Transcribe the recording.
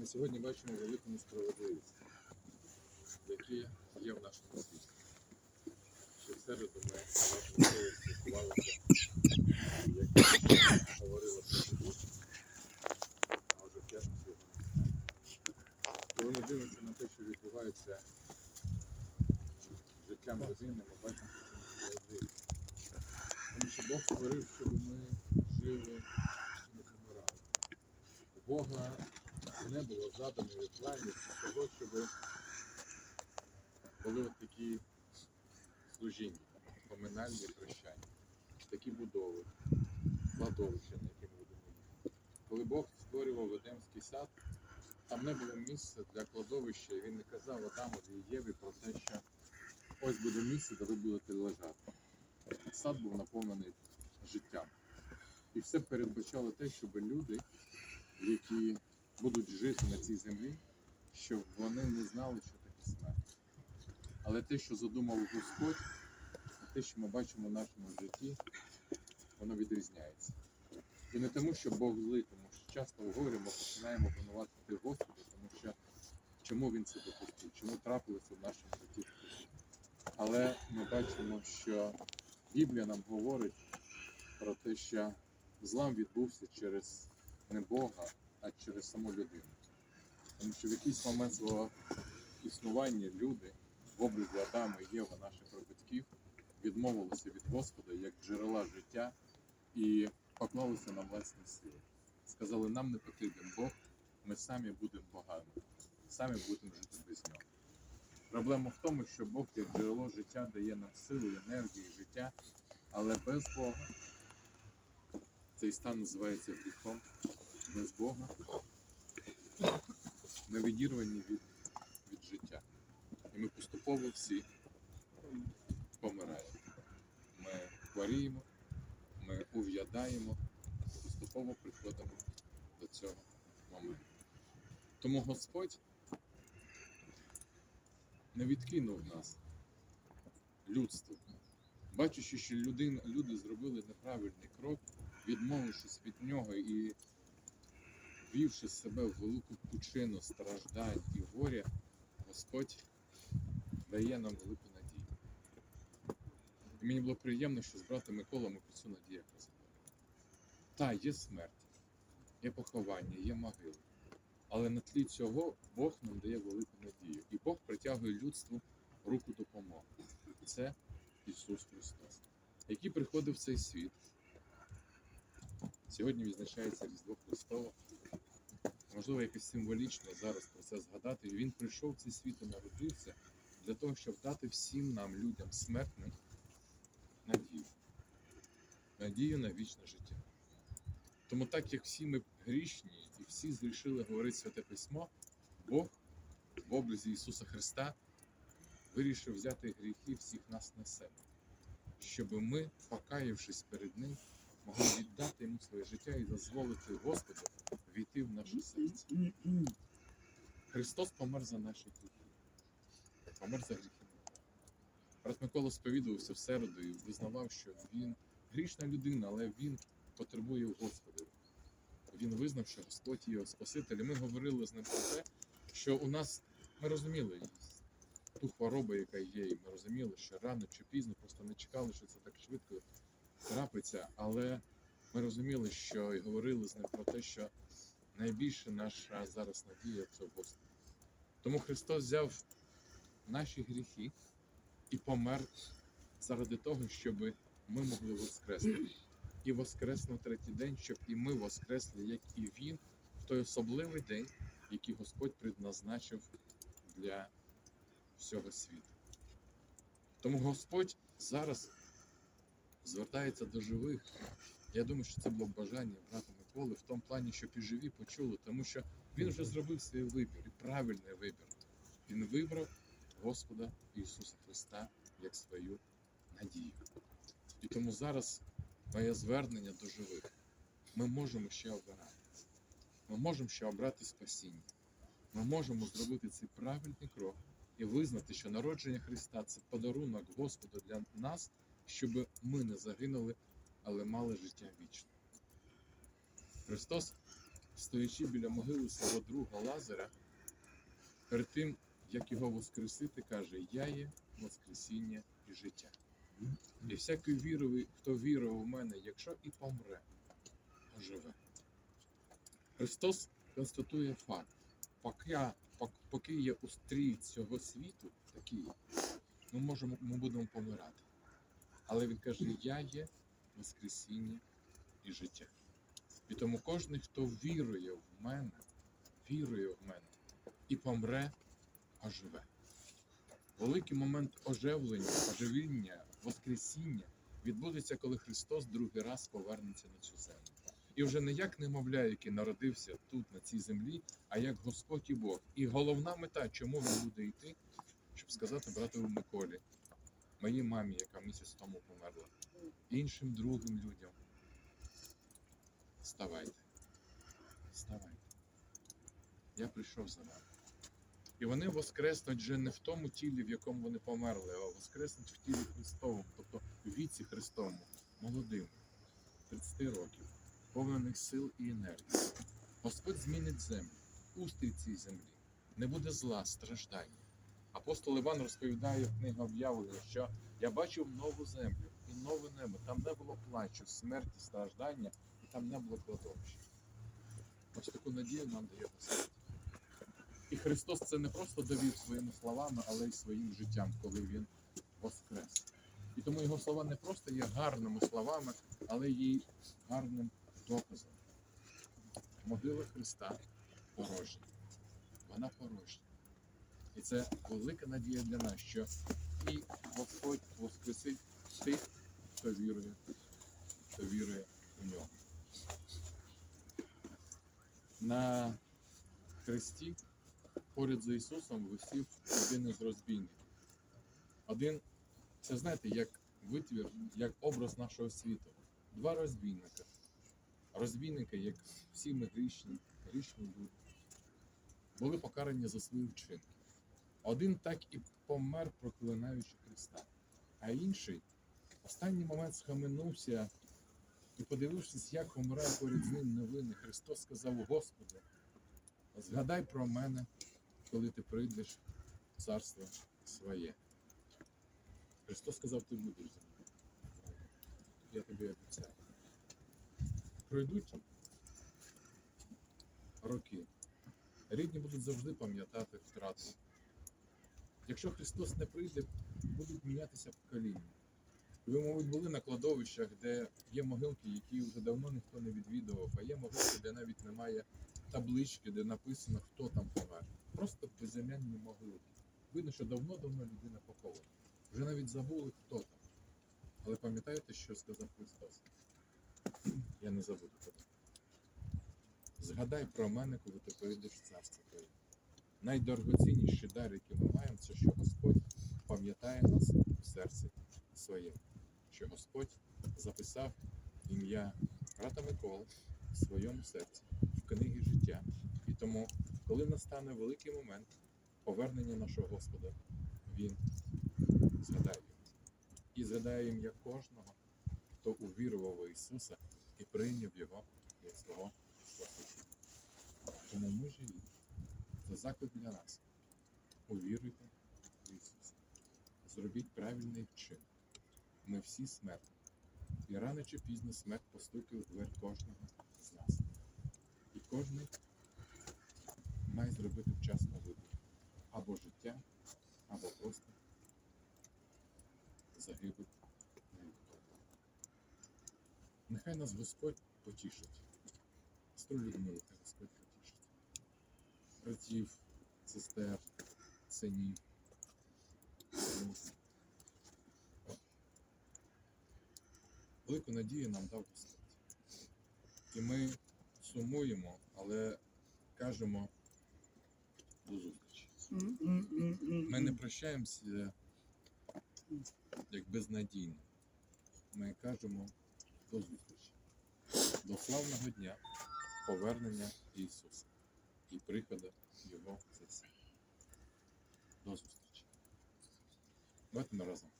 Ми сьогодні бачимо велику несправедливість, які є в нашому світі. Ще в середу ми бачимо, спілкувалися, як говорили про суду, а вже в п'ятницю. Коли ми дивимося на те, що відбувається життям родини, ми бачимо, що несправедливість. Тому що Бог створив, щоб ми жили і не помирали. Бога не було заданої плані для того, щоб були такі служіння, поминальні прощання, такі будови, кладовища, на які ми будемо їхати. Коли Бог створював Едемський сад, там не було місця для кладовища, і він не казав Адамові і Єві про те, що ось буде місце, де ви будете лежати. Сад був наповнений життям. І все передбачало те, щоб люди, які будуть жити на цій землі, щоб вони не знали, що таке смерть. Але те, що задумав Господь, те, що ми бачимо в нашому житті, воно відрізняється. І не тому, що Бог злий, тому що часто в горі ми починаємо винуватити Господа, тому що чому він це допустив, чому трапилося в нашому житті. Але ми бачимо, що Біблія нам говорить про те, що злам відбувся через не Бога, а через саму людину. Тому що в якийсь момент свого існування люди в образі Адама і Єва, наших прабатьків, відмовилися від Господа як джерела життя і поклалися на власні сили. Сказали, нам не потрібен Бог, ми самі будемо богами, самі будемо жити без нього. Проблема в тому, що Бог як джерело життя дає нам силу, енергію, життя, але без Бога цей стан називається гріхом. Без Бога ми відірвані від, від життя. І ми поступово всі помираємо. Ми хворіємо, ми ув'ядаємо, поступово приходимо до цього моменту. Тому Господь не відкинув нас, людство. Бачачи, що людина, люди зробили неправильний крок, відмовившись від нього і ввівши себе в велику пучину страждань і горя, Господь дає нам велику надію. І мені було приємно, що з братом Миколою ми про цю надію казали. Так, є смерть, є поховання, є могили. Але на тлі цього Бог нам дає велику надію. І Бог притягує людству руку допомоги. Це Ісус Христос, який приходив в цей світ. Сьогодні відзначається Різдво Христове. Можливо, якось символічно зараз про це згадати. І Він прийшов в цей світ і народився для того, щоб дати всім нам, людям смертним, надію. Надію на вічне життя. Тому так як всі ми грішні і всі зрішили говорити Святе Письмо, Бог в образі Ісуса Христа вирішив взяти гріхи всіх нас на себе, щоб ми, покаявшись перед Ним, могли віддати йому своє життя і дозволити Господу війти в наше серце. Христос помер за наші гріхи. Помер за гріхи. Брат Микола сповідувався в середу і визнавав, що він грішна людина, але він потребує Господа. Він визнав, що Господь є його Спаситель. І ми говорили з ним про те, що у нас ми розуміли ту хворобу, яка є, і ми розуміли, що рано чи пізно просто не чекали, що це так швидко трапиться. Але ми розуміли, що і говорили з ним про те, що найбільше наша зараз надія це Господь. Тому Христос взяв наші гріхи і помер заради того, щоб ми могли воскреснути. І воскрес на третій день, щоб і ми воскресли, як і Він, в той особливий день, який Господь предназначив для всього світу. Тому Господь зараз звертається до живих. Я думаю, що це було бажання брата Миколи в тому плані, щоб і живі почули, тому що він вже зробив свій вибір, і правильний вибір. Він вибрав Господа Ісуса Христа як свою надію. І тому зараз моє звернення до живих. Ми можемо ще обирати. Ми можемо ще обрати спасіння. Ми можемо зробити цей правильний крок і визнати, що народження Христа це подарунок Господа для нас, щоб ми не загинули, але мали життя вічне. Христос стоячи біля могили свого друга Лазаря, перед тим, як його воскресити, каже: Я є Воскресіння і життя. І всякий віровий, хто вірував в мене, якщо і помре, оживе. Христос констатує факт. Поки, пок- поки є устрій цього світу, такий, ми, можемо, ми будемо помирати. Але він каже: Я є Воскресіння і життя. І тому кожен, хто вірує в мене, вірує в мене і помре, оживе. Великий момент оживлення, оживіння, Воскресіння відбудеться, коли Христос другий раз повернеться на цю землю. І вже не як немовля, який народився тут, на цій землі, а як Господь і Бог. І головна мета, чому він буде йти, щоб сказати братові Миколі, моїй мамі, яка місяць тому померла, іншим другим людям. Вставайте. Вставайте. Я прийшов за вами. І вони воскреснуть вже не в тому тілі, в якому вони померли, а воскреснуть в тілі Христовому, тобто в віці Христовому, молодим, 30 років, повнених сил і енергії. Господь змінить землю, устрій цій землі. Не буде зла, страждання. Апостол Іван розповідає в книга об'явлення, що я бачив нову землю і нове небо. Там не було плачу, смерті, страждання, і там не було кладовища. Ось таку надію нам дає Господь. І Христос це не просто довів своїми словами, але й своїм життям, коли Він воскрес. І тому його слова не просто є гарними словами, але й гарним доказом. Могила Христа порожня. Вона порожня. І це велика надія для нас, що і Господь воскресить тих, хто вірує, хто вірує у нього. На хресті поряд з Ісусом висів один із розбійників. Один, це знаєте, як витвір, як образ нашого світу. Два розбійника. Розбійники, як всі ми грішні, грішні люди, були покарані за свої вчинки. Один так і помер, проклинаючи Христа, а інший в останній момент схаменувся і, подивившись, як помирає поряд з ним невинний, Христос сказав: Господи, згадай про мене, коли ти прийдеш в царство своє. Христос сказав, ти будеш зі мною. Я тобі обіцяю. Пройдуть роки. Рідні будуть завжди пам'ятати втрату. Якщо Христос не прийде, будуть мінятися покоління. Ви, мабуть, були на кладовищах, де є могилки, які вже давно ніхто не відвідував, а є могилки, де навіть немає таблички, де написано, хто там помер. Просто безім'янні могилки. Видно, що давно-давно людина похована. Вже навіть забули, хто там. Але пам'ятаєте, що сказав Христос? Я не забуду. Згадай про мене, коли ти прийдеш в царство Твоє. Найдорогоцінніший дар, який ми маємо, це що Господь пам'ятає нас в серці своєму. Що Господь записав ім'я брата Миколи в своєму серці, в книгі життя. І тому, коли настане великий момент повернення нашого Господа, Він згадає його. І згадає ім'я кожного, хто увірував у Ісуса і прийняв Його як свого Спасителя. Тому ми живі. Це заклик для нас. Увіруйте в Ісуса. Зробіть правильний вчинок. Ми всі смертні. І рано чи пізно смерть постукає у двері кожного з нас. І кожен має зробити вчасно вибір. Або життя, або просто загибель на. Нехай нас Господь потішить. Стру Людмилу, хай Господь потішить. Братів, сестер, синів. Велику надію нам дав Господь. І ми сумуємо, але кажемо до зустрічі. Ми не прощаємося як безнадійно. Ми кажемо до зустрічі. До славного дня повернення Ісуса і приходу Його світ. До зустрічі. Давайте ми разом.